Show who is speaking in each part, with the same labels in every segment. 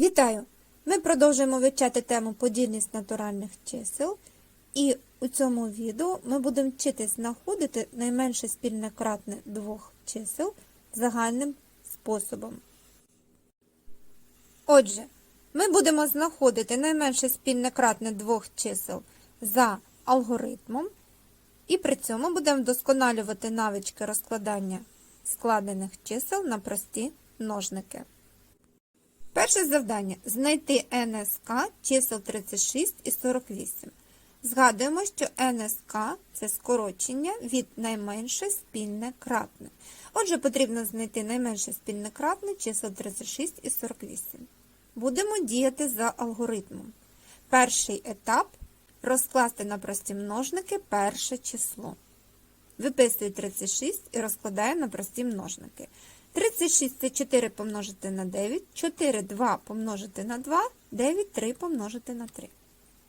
Speaker 1: Вітаю! Ми продовжуємо вивчати тему подільність натуральних чисел, і у цьому відео ми будемо вчитись знаходити найменше спільне кратне двох чисел загальним способом. Отже, ми будемо знаходити найменше спільне кратне двох чисел за алгоритмом, і при цьому будемо вдосконалювати навички розкладання складених чисел на прості множники. Перше завдання знайти НСК чисел 36 і 48. Згадуємо, що НСК це скорочення від найменше спільне кратне. Отже, потрібно знайти найменше спільне кратне чисел 36 і 48. Будемо діяти за алгоритмом. Перший етап розкласти на прості множники перше число. Виписую 36 і розкладаю на прості множники. 36 це 4 помножити на 9, 4 2 помножити на 2, 9 3 помножити на 3.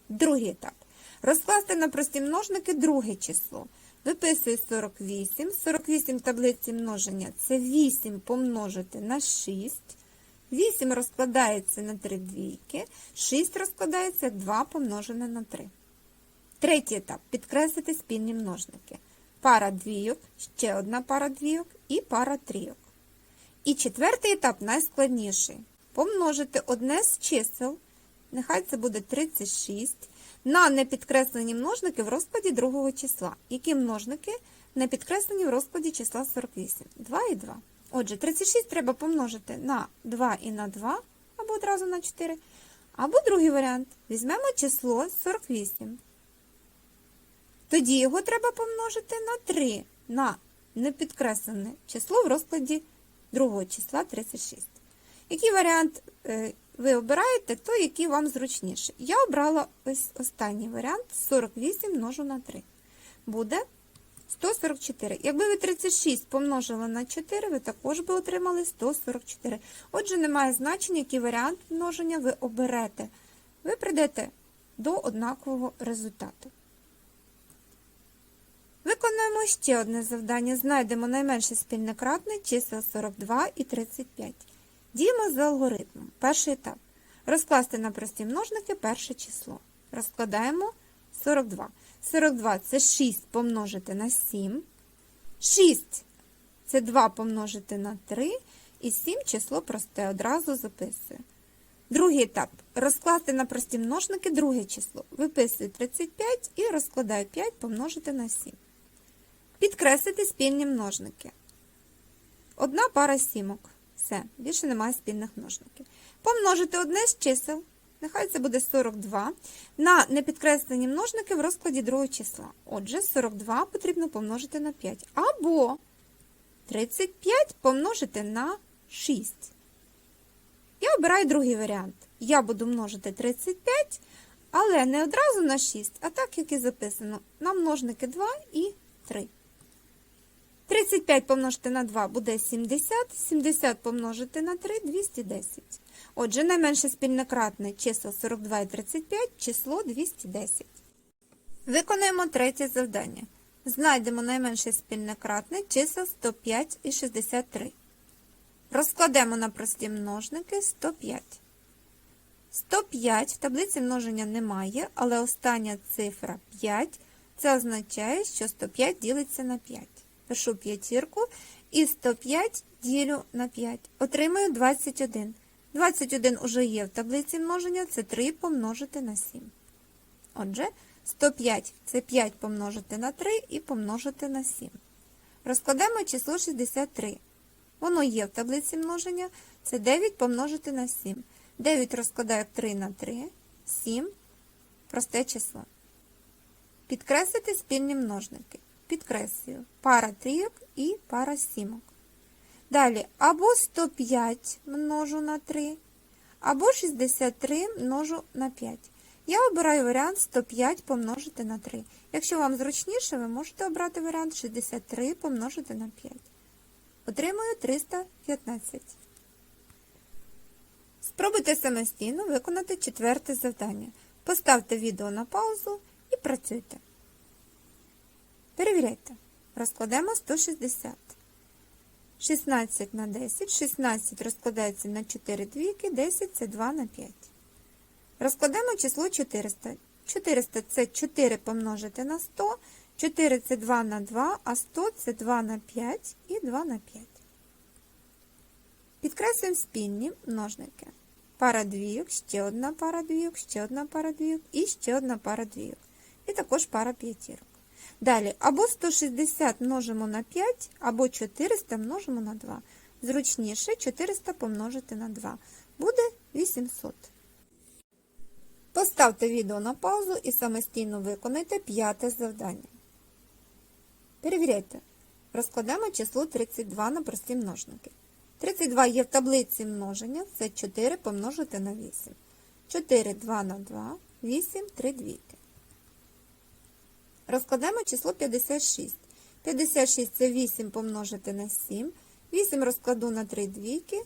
Speaker 1: Другий етап. Розкласти на прості множники друге число. Виписую 48. 48 в таблиці множення це 8 помножити на 6. 8 розкладається на 3 двійки, 6 розкладається 2 помножене на 3. Третій етап. Підкреслити спільні множники. Пара двійок, ще одна пара двійок і пара трійок. І четвертий етап найскладніший. Помножити одне з чисел, нехай це буде 36, на непідкреслені множники в розкладі другого числа. Які множники не підкреслені в розкладі числа 48? 2 і 2. Отже, 36 треба помножити на 2 і на 2, або одразу на 4. Або другий варіант. Візьмемо число 48. Тоді його треба помножити на 3, на непідкреслене число в розкладі другого числа 36. Який варіант е, ви обираєте, то який вам зручніше. Я обрала ось останній варіант 48 множу на 3. Буде 144. Якби ви 36 помножили на 4, ви також би отримали 144. Отже, немає значення, який варіант множення ви оберете. Ви прийдете до однакового результату. Виконуємо ще одне завдання. Знайдемо найменше спільне кратне чисел 42 і 35. Діємо за алгоритмом. Перший етап. Розкласти на прості множники перше число. Розкладаємо 42. 42 це 6 помножити на 7. 6 це 2 помножити на 3. І 7 число просте одразу записую. Другий етап. Розкласти на прості множники друге число. Виписую 35 і розкладаю 5 помножити на 7. Підкреслити спільні множники. Одна пара сімок. Все, більше немає спільних множників. Помножити одне з чисел, нехай це буде 42, на непідкреслені множники в розкладі другого числа. Отже, 42 потрібно помножити на 5. Або 35 помножити на 6. Я обираю другий варіант. Я буду множити 35, але не одразу на 6, а так, як і записано, на множники 2 і 3. 35 помножити на 2 буде 70, 70 помножити на 3 – 210. Отже, найменше спільне кратне чисел 42 і 35, число 210. Виконуємо третє завдання. Знайдемо найменше спільне кратне чисел 105 і 63. Розкладемо на прості множники 105. 105 в таблиці множення немає, але остання цифра 5. Це означає, що 105 ділиться на 5. Пишу п'ятірку і 105 ділю на 5. Отримаю 21. 21 уже є в таблиці множення, це 3 помножити на 7. Отже, 105 це 5 помножити на 3 і помножити на 7. Розкладемо число 63. Воно є в таблиці множення, це 9 помножити на 7. 9 розкладаю 3 на 3, 7 просте число. Підкреслити спільні множники. Підкреслюю пара трійок і пара сімок. Далі або 105 множу на 3, або 63 множу на 5. Я обираю варіант 105 помножити на 3. Якщо вам зручніше, ви можете обрати варіант 63 помножити на 5. Отримую 315. Спробуйте самостійно виконати четверте завдання. Поставте відео на паузу і працюйте. Перевіряйте. Розкладемо 160. 16 на 10. 16 розкладається на 4 двійки, 10 це 2 на 5. Розкладемо число 400. 400 це 4 помножити на 100. 4 це 2 на 2, а 100 це 2 на 5 і 2 на 5. Підкреслюємо спільні множники. Пара двійок, ще одна пара двійок, ще одна пара двійок і ще одна пара двійок. І також пара п'ятірок. Далі, або 160 множимо на 5, або 400 множимо на 2. Зручніше 400 помножити на 2. Буде 800. Поставте відео на паузу і самостійно виконайте п'яте завдання. Перевіряйте. Розкладемо число 32 на прості множники. 32 є в таблиці множення, це 4 помножити на 8. 4 2 на 2, 8 3 двійки. Розкладемо число 56. 56 це 8 помножити на 7. 8 розкладу на 3 двійки.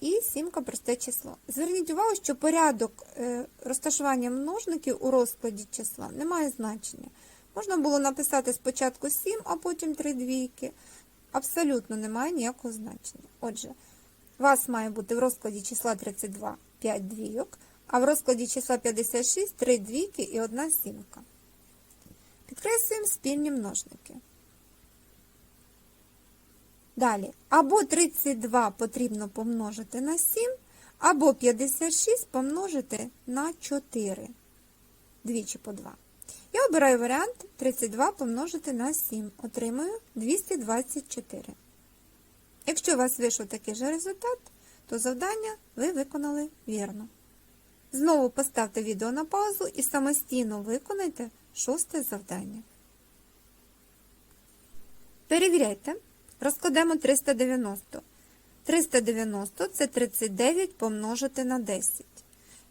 Speaker 1: І сімка просте число. Зверніть увагу, що порядок е, розташування множників у розкладі числа не має значення. Можна було написати спочатку 7, а потім 3 двійки. Абсолютно не має ніякого значення. Отже, у вас має бути в розкладі числа 32 5 двійок, а в розкладі числа 56 3 двійки і 1 сімка. Підкреслюємо спільні множники. Далі, або 32 потрібно помножити на 7, або 56 помножити на 4. Двічі по 2. Я обираю варіант 32 помножити на 7. Отримую 224. Якщо у вас вийшов такий же результат, то завдання ви виконали вірно. Знову поставте відео на паузу і самостійно виконайте шосте завдання. Перевіряйте. Розкладемо 390. 390 це 39 помножити на 10.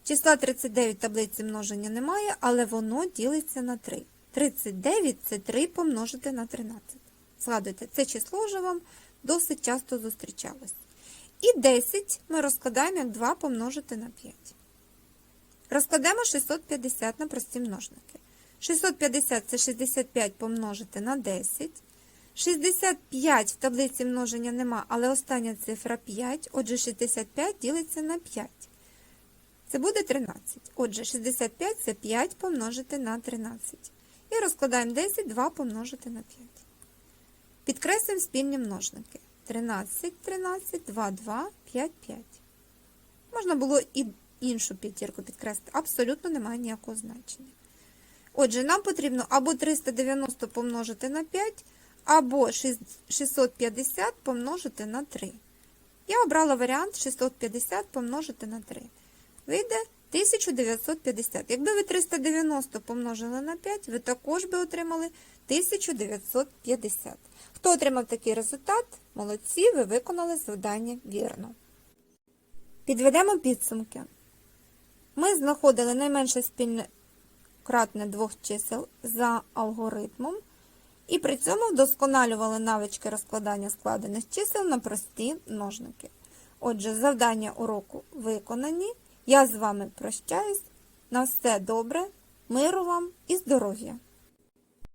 Speaker 1: Числа 39 в таблиці множення немає, але воно ділиться на 3. 39 це 3 помножити на 13. Згадуйте, це число вже вам досить часто зустрічалось. І 10 ми розкладаємо як 2 помножити на 5. Розкладемо 650 на прості множники. 650 це 65 помножити на 10. 65 в таблиці множення нема, але остання цифра 5. Отже, 65 ділиться на 5. Це буде 13. Отже, 65 це 5 помножити на 13. І розкладаємо 10, 2 помножити на 5. Підкреслюємо спільні множники. 13, 13, 2, 2, 5, 5. Можна було і іншу п'ятірку підкреслити. Абсолютно немає ніякого значення. Отже, нам потрібно або 390 помножити на 5, або 650 помножити на 3. Я обрала варіант 650 помножити на 3. Вийде 1950. Якби ви 390 помножили на 5, ви також би отримали 1950. Хто отримав такий результат? Молодці, ви виконали завдання вірно. Підведемо підсумки. Ми знаходили найменше спільне кратне двох чисел за алгоритмом. І при цьому вдосконалювали навички розкладання складених чисел на прості ножники. Отже, завдання уроку виконані. Я з вами прощаюсь. На все добре, миру вам і здоров'я!